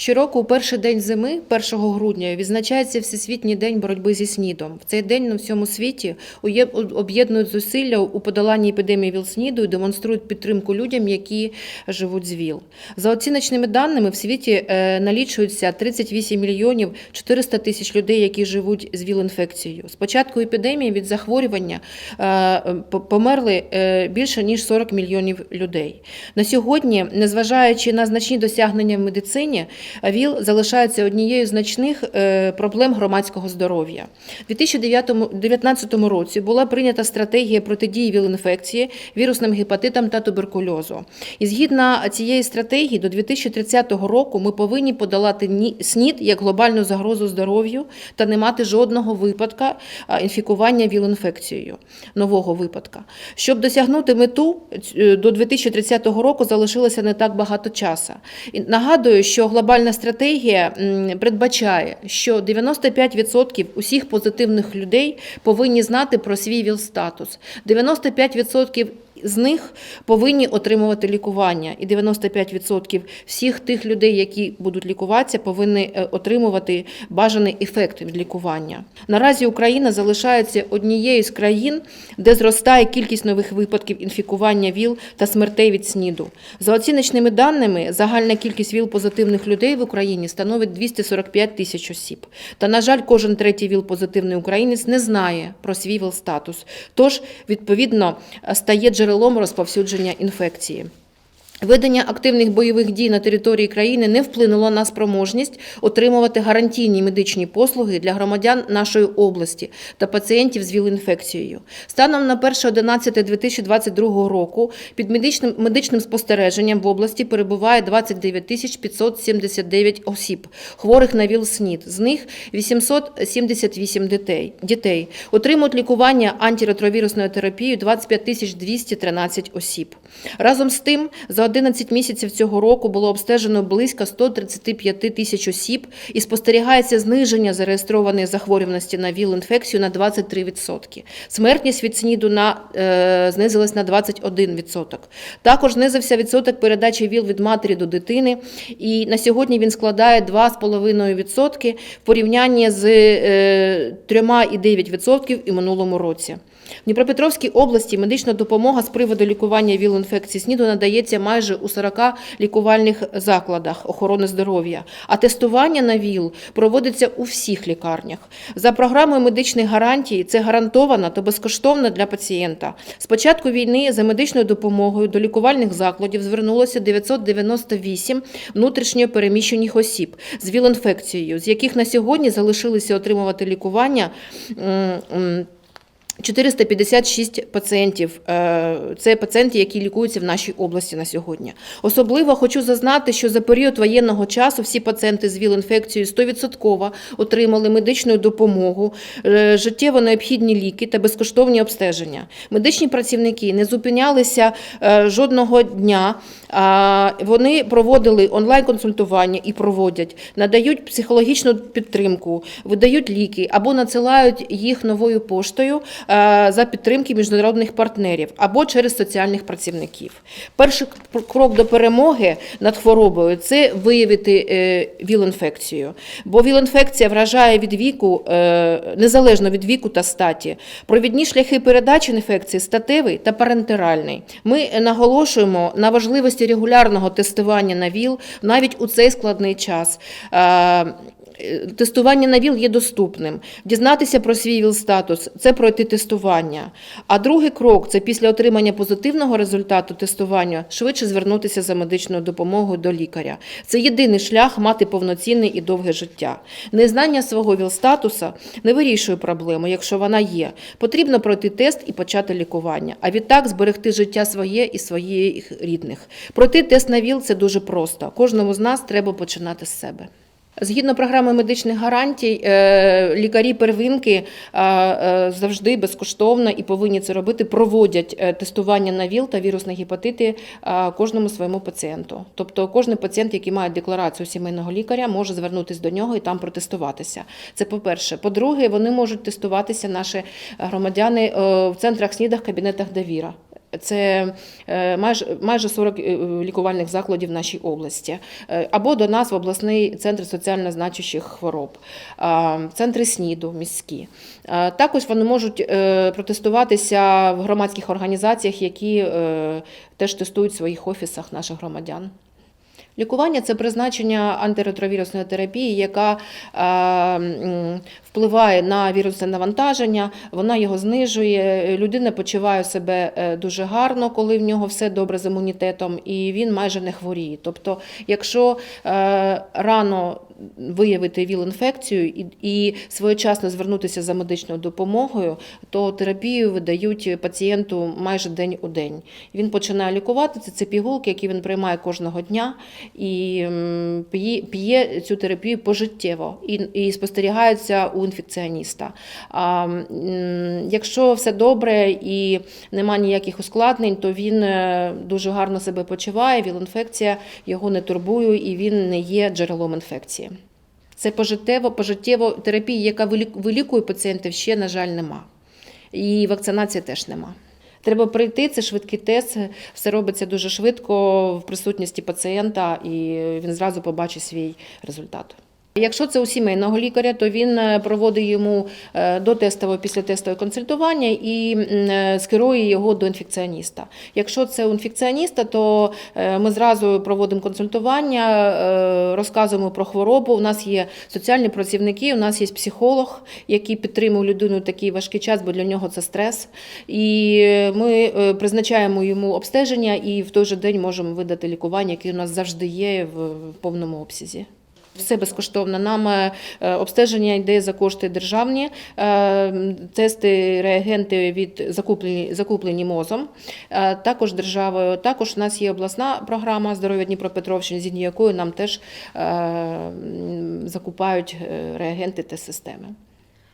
Щороку, у перший день зими, 1 грудня, відзначається Всесвітній день боротьби зі СНІДом. В цей день на всьому світі об'єднують зусилля у подоланні епідемії ВІЛ-СНІДу і демонструють підтримку людям, які живуть з ВІЛ. За оціночними даними, в світі е, налічується 38 мільйонів 400 тисяч людей, які живуть з ВІЛ-інфекцією. З початку епідемії від захворювання е, померли е, більше ніж 40 мільйонів людей. На сьогодні, незважаючи на значні досягнення в медицині, ВІЛ залишається однією з значних е, проблем громадського здоров'я. У 2019 році була прийнята стратегія протидії ВІЛ-інфекції, вірусним гепатитам та туберкульозу. І згідно цієї стратегії, до 2030 року ми повинні подолати СНІД як глобальну загрозу здоров'ю та не мати жодного випадка інфікування ВІЛ-інфекцією, нового випадка. Щоб досягнути мету, е, до 2030 року залишилося не так багато часу. І нагадую, що глобальна стратегія передбачає, що 95% усіх позитивних людей повинні знати про свій ВІЛ-статус. 95% з них повинні отримувати лікування, і 95% всіх тих людей, які будуть лікуватися, повинні е, отримувати бажаний ефект від лікування. Наразі Україна залишається однією з країн, де зростає кількість нових випадків інфікування ВІЛ та смертей від СНІДу. За оціночними даними, загальна кількість ВІЛ-позитивних людей в Україні становить 245 тисяч осіб. Та, на жаль, кожен третій ВІЛ-позитивний українець не знає про свій ВІЛ-статус, тож, відповідно, стає джерелом розповсюдження інфекції. Ведення активних бойових дій на території країни не вплинуло на спроможність отримувати гарантійні медичні послуги для громадян нашої області та пацієнтів з ВІЛ-інфекцією. Станом на 1.11.2022 року під медичним, медичним спостереженням в області перебуває 29 тисяч 579 осіб, хворих на ВІЛ-СНІД. З них 878 дітей. дітей. Отримують лікування антиретровірусною терапією 25 тисяч 213 осіб. Разом з тим, за 11 місяців цього року було обстежено близько 135 тисяч осіб і спостерігається зниження зареєстрованої захворюваності на ВІЛ-інфекцію на 23%. Смертність від СНІДу на, е, знизилась на 21%. Також знизився відсоток передачі ВІЛ від матері до дитини, і на сьогодні він складає 2,5% в порівнянні з е, 3,9% і минулому році. В Дніпропетровській області медична допомога з приводу лікування ВІЛ-інфекції СНІДу надається майже у 40 лікувальних закладах охорони здоров'я, а тестування на ВІЛ проводиться у всіх лікарнях. За програмою медичних гарантій це гарантовано та безкоштовно для пацієнта. З початку війни за медичною допомогою до лікувальних закладів звернулося 998 внутрішньо переміщених осіб з ВІЛ-інфекцією, з яких на сьогодні залишилися отримувати лікування. М, м, 456 пацієнтів. Е, Це пацієнти, які лікуються в нашій області на сьогодні. Особливо хочу зазнати, що за період воєнного часу всі пацієнти з ВІЛ-інфекцією 100% отримали медичну допомогу, е, життєво необхідні ліки та безкоштовні обстеження. Медичні працівники не зупинялися е, жодного дня. Вони проводили онлайн-консультування і проводять, надають психологічну підтримку, видають ліки або надсилають їх новою поштою за підтримки міжнародних партнерів або через соціальних працівників. Перший крок до перемоги над хворобою це виявити е, ВІЛ-інфекцію. Бо ВІЛ-інфекція вражає від віку, е, незалежно від віку та статі. Провідні шляхи передачі інфекції статевий та парентеральний. Ми наголошуємо на важливості регулярного тестування на ВІЛ навіть у цей складний час. Е, Тестування на ВІЛ є доступним. Дізнатися про свій ВІЛ-статус – це пройти тестування. А другий крок – це після отримання позитивного результату тестування швидше звернутися за медичною допомогою до лікаря. Це єдиний шлях мати повноцінне і довге життя. Незнання свого ВІЛ-статуса не вирішує проблему, якщо вона є. Потрібно пройти тест і почати лікування, а відтак зберегти життя своє і своїх рідних. Пройти тест на ВІЛ – це дуже просто. Кожному з нас треба починати з себе. Згідно програми медичних гарантій, е, лікарі первинки е, е, завжди безкоштовно і повинні це робити. Проводять тестування на ВІЛ та вірусні гепатити кожному своєму пацієнту. Тобто, кожен пацієнт, який має декларацію сімейного лікаря, може звернутися до нього і там протестуватися. Це по-перше. По-друге, вони можуть тестуватися наші громадяни в центрах снідах, кабінетах довіра. Це е, майже, майже 40 е, лікувальних закладів в нашій області, Е, або до нас в обласний центр соціально значущих хвороб, центри СНІДу міські. Також вони можуть протестуватися в громадських організаціях, які теж тестують в своїх офісах наших громадян. Лікування це призначення антиретровірусної терапії, яка е, впливає на вірусне навантаження, вона його знижує. Людина почуває себе е, дуже гарно, коли в нього все добре з імунітетом, і він майже не хворіє. Тобто, якщо е, рано виявити ВІЛ-інфекцію і, і своєчасно звернутися за медичною допомогою, то терапію видають пацієнту майже день у день. Він починає лікуватися. Це пігулки, які він приймає кожного дня і п'є, цю терапію пожиттєво і, і спостерігається у інфекціоніста. А, якщо все добре і нема ніяких ускладнень, то він е, дуже гарно себе почуває. ВІЛ-інфекція його не турбує і він не є джерелом інфекції. Це пожиттєво, пожиттєво терапія, яка вилік- вилікує пацієнтів, ще, на жаль, нема. І вакцинації теж нема. Треба прийти, це швидкий тест, все робиться дуже швидко в присутності пацієнта, і він зразу побачить свій результат. Якщо це у сімейного лікаря, то він е, проводить йому е, дотестове, післятестове консультування і е, скерує його до інфекціоніста. Якщо це у інфекціоніста, то ми зразу проводимо консультування, розказуємо про хворобу. У нас є соціальні працівники, у нас є психолог, який підтримує людину в такий важкий час, бо для нього це стрес. І ми призначаємо йому обстеження і в той же день можемо видати лікування, яке у нас завжди є в повному обсязі. Все безкоштовно. Нам е, е, обстеження йде за кошти державні, е, тести, реагенти від закуплені, закуплені МОЗом, також державою. Також у нас є обласна програма здоров'я Дніпропетровщини, згідно якої нам теж закупають реагенти та системи.